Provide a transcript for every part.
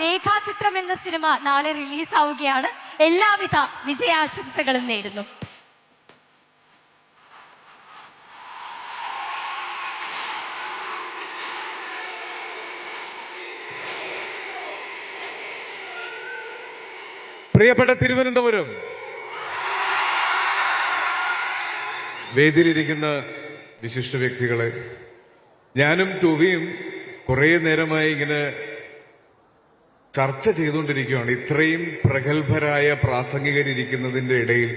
രേഖാചിത്രം എന്ന സിനിമ നാളെ റിലീസ് ആവുകയാണ് എല്ലാവിധ വിജയാശംസകളും നേരുന്നു. പ്രിയപ്പെട്ട തിരുവനന്തപുരം വേദിയിലിരിക്കുന്ന വിശിഷ്ട വ്യക്തികളെ ഞാനും ടൂവിയും കുറേ നേരമായി ഇങ്ങനെ ചർച്ച ചെയ്തുകൊണ്ടിരിക്കുകയാണ്. ഇത്രയും പ്രഗത്ഭരായ പ്രാസംഗികരിക്കുന്നതിന്റെ ഇടയിൽ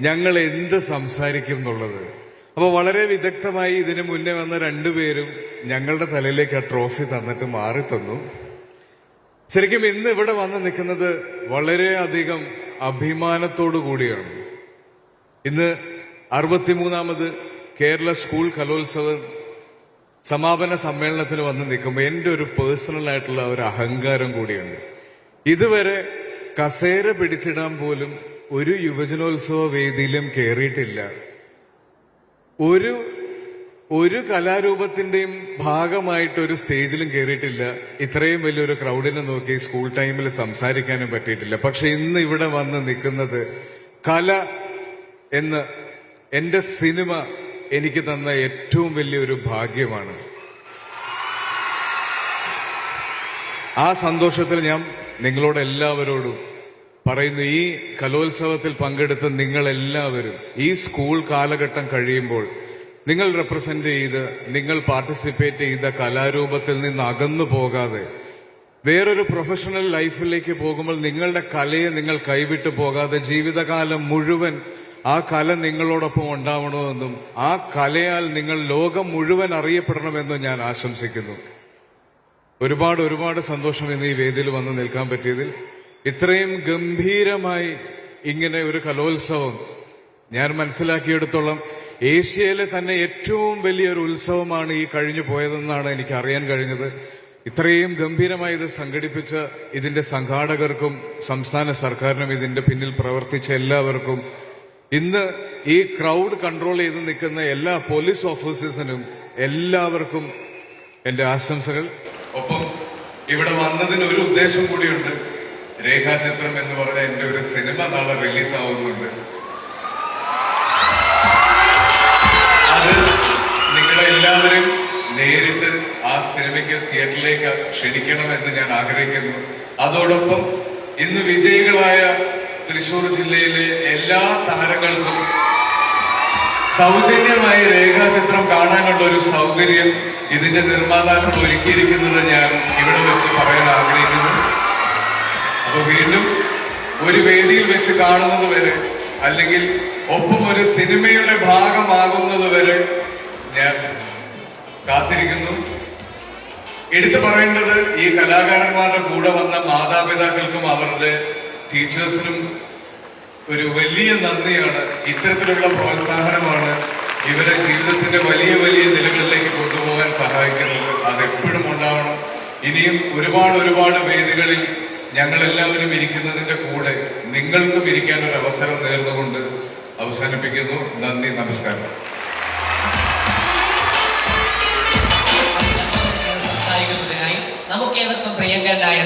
ഞങ്ങൾ എന്ത് സംസാരിക്കും എന്നുള്ളത്. അപ്പൊ വളരെ വിദഗ്ധമായി ഇതിനു മുന്നേ വന്ന രണ്ടുപേരും ഞങ്ങളുടെ തലയിലേക്ക് ആ ട്രോഫി തന്നിട്ട് മാറി തന്നു ശരിക്കും ഇന്ന് ഇവിടെ വന്ന് നിൽക്കുന്നത് വളരെയധികം അഭിമാനത്തോടു കൂടിയാണ്. ഇന്ന് അറുപത്തിമൂന്നാമത് കേരള സ്കൂൾ കലോത്സവം സമാപന സമ്മേളനത്തിൽ വന്ന് നിൽക്കുമ്പോൾ എന്റെ ഒരു പേഴ്സണൽ ആയിട്ടുള്ള ഒരു അഹങ്കാരം കൂടിയുണ്ട്. ഇതുവരെ കസേര പിടിച്ചിടാൻ പോലും ഒരു യുവജനോത്സവ വേദിയിലും കയറിയിട്ടില്ല ഒരു ഒരു കലാരൂപത്തിന്റെയും ഭാഗമായിട്ട് ഒരു സ്റ്റേജിലും കയറിയിട്ടില്ല ഇത്രയും വലിയൊരു ക്രൗഡിനെ നോക്കി സ്കൂൾ ടൈമിൽ സംസാരിക്കാനും പറ്റിയിട്ടില്ല. പക്ഷെ ഇന്ന് ഇവിടെ വന്ന് നിൽക്കുന്നത് കല എന്ന് എന്റെ സിനിമ എനിക്ക് തന്ന ഏറ്റവും വലിയൊരു ഭാഗ്യമാണ്. ആ സന്തോഷത്തിൽ ഞാൻ നിങ്ങളോട് എല്ലാവരോടും പറയുന്നു ഈ കലോത്സവത്തിൽ പങ്കെടുത്ത നിങ്ങളെല്ലാവരും ഈ സ്കൂൾ കാലഘട്ടം കഴിയുമ്പോൾ നിങ്ങൾ റെപ്രസെന്റ് ചെയ്ത് നിങ്ങൾ പാർട്ടിസിപ്പേറ്റ് ചെയ്ത കലാരൂപത്തിൽ നിന്ന് അകന്നു പോകാതെ വേറൊരു പ്രൊഫഷണൽ ലൈഫിലേക്ക് പോകുമ്പോൾ നിങ്ങളുടെ കലയെ നിങ്ങൾ കൈവിട്ടു പോകാതെ ജീവിതകാലം മുഴുവൻ ആ കല നിങ്ങളോടൊപ്പം ഉണ്ടാവണമെന്നും ആ കലയാൽ നിങ്ങൾ ലോകം മുഴുവൻ അറിയപ്പെടണമെന്നും ഞാൻ ആശംസിക്കുന്നു. ഒരുപാട് ഒരുപാട് സന്തോഷം ഇന്ന് ഈ വേദിയിൽ വന്ന് നിൽക്കാൻ പറ്റിയതിൽ. ഇത്രയും ഗംഭീരമായി ഇങ്ങനെ ഒരു കലോത്സവം ഞാൻ മനസ്സിലാക്കിയെടുത്തോളം ഏഷ്യയിലെ തന്നെ ഏറ്റവും വലിയൊരു ഉത്സവമാണ് ഈ കഴിഞ്ഞു പോയതെന്നാണ് എനിക്ക് അറിയാൻ കഴിഞ്ഞത്. ഇത്രയും ഗംഭീരമായി ഇത് സംഘടിപ്പിച്ച ഇതിന്റെ സംഘാടകർക്കും സംസ്ഥാന സർക്കാരിനും ഇതിന്റെ പിന്നിൽ പ്രവർത്തിച്ച എല്ലാവർക്കും ഇന്ന് ഈ ക്രൗഡ് കൺട്രോൾ ചെയ്ത് നിൽക്കുന്ന എല്ലാ പോലീസ് ഓഫീസേഴ്സിനും എല്ലാവർക്കും എന്റെ ആശംസകൾ. ഒപ്പം ഇവിടെ വന്നതിന് ഒരു ഉദ്ദേശം കൂടിയുണ്ട്. രേഖാചിത്രം എന്ന് പറഞ്ഞ എന്റെ ഒരു സിനിമ നാളെ റിലീസ് ആവുന്നുണ്ട്. അത് നിങ്ങളെല്ലാവരും നേരിട്ട് ആ സിനിമയ്ക്ക് തിയേറ്ററിലേക്ക് ക്ഷണിക്കണമെന്ന് ഞാൻ ആഗ്രഹിക്കുന്നു. അതോടൊപ്പം ഇന്ന് വിജയികളായ തൃശൂർ ജില്ലയിലെ എല്ലാ താരങ്ങൾക്കും സൗജന്യമായി രേഖാചിത്രം കാണാനുള്ള ഒരു സൗകര്യം ഇതിന്റെ നിർമ്മാതാക്കൾ ഒരുക്കിയിരിക്കുന്നത് ഞാൻ ഇവിടെ വെച്ച് പറയാൻ ആഗ്രഹിക്കുന്നു. അപ്പൊ വീണ്ടും ഒരു വേദിയിൽ വെച്ച് കാണുന്നത് വരെ അല്ലെങ്കിൽ ഒപ്പം ഒരു സിനിമയുടെ ഭാഗമാകുന്നത് വരെ ഞാൻ കാത്തിരിക്കുന്നു. എടുത്തു പറയേണ്ടത് ഈ കലാകാരന്മാരുടെ കൂടെ വന്ന മാതാപിതാക്കൾക്കും അവരുടെ ടീച്ചേഴ്സിനും ഒരു വലിയ നന്ദിയാണ്. ഇത്തരത്തിലുള്ള പ്രോത്സാഹനമാണ് ഇവരെ ജീവിതത്തിന്റെ വലിയ വലിയ നിലകളിലേക്ക് കൊണ്ടുപോകാൻ സഹായിക്കുന്നത്. അതെപ്പോഴും ഉണ്ടാവണം. ഇനിയും ഒരുപാട് ഒരുപാട് വേദികളിൽ ഞങ്ങളെല്ലാവരും ഇരിക്കുന്നതിന്റെ കൂടെ നിങ്ങൾക്കും ഇരിക്കാൻ ഒരു അവസരം നേർന്നുകൊണ്ട് അവസാനിപ്പിക്കുന്നു. നന്ദി നമസ്കാരം. നമുക്ക് ഏവർക്കും പ്രിയങ്കരനായ